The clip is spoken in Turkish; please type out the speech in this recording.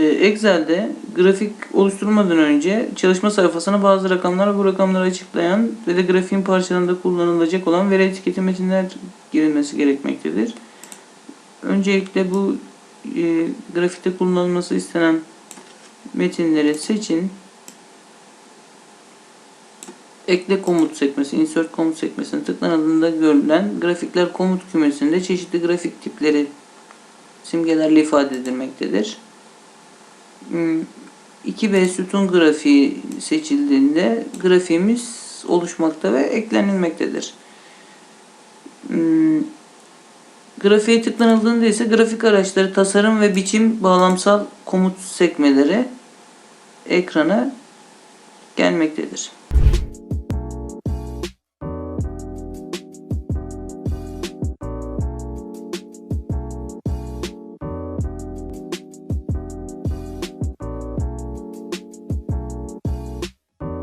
Ee, Excel'de grafik oluşturmadan önce çalışma sayfasına bazı rakamlar bu rakamları açıklayan ve de grafiğin parçalarında kullanılacak olan veri etiketi metinler girilmesi gerekmektedir. Öncelikle bu e, grafikte kullanılması istenen metinleri seçin. Ekle komut sekmesi, insert komut sekmesine tıklanıldığında görülen grafikler komut kümesinde çeşitli grafik tipleri simgelerle ifade edilmektedir. Hmm, 2B sütun grafiği seçildiğinde grafiğimiz oluşmakta ve eklenilmektedir. Hmm, Grafiğe tıklanıldığında ise grafik araçları, tasarım ve biçim bağlamsal komut sekmeleri ekrana gelmektedir.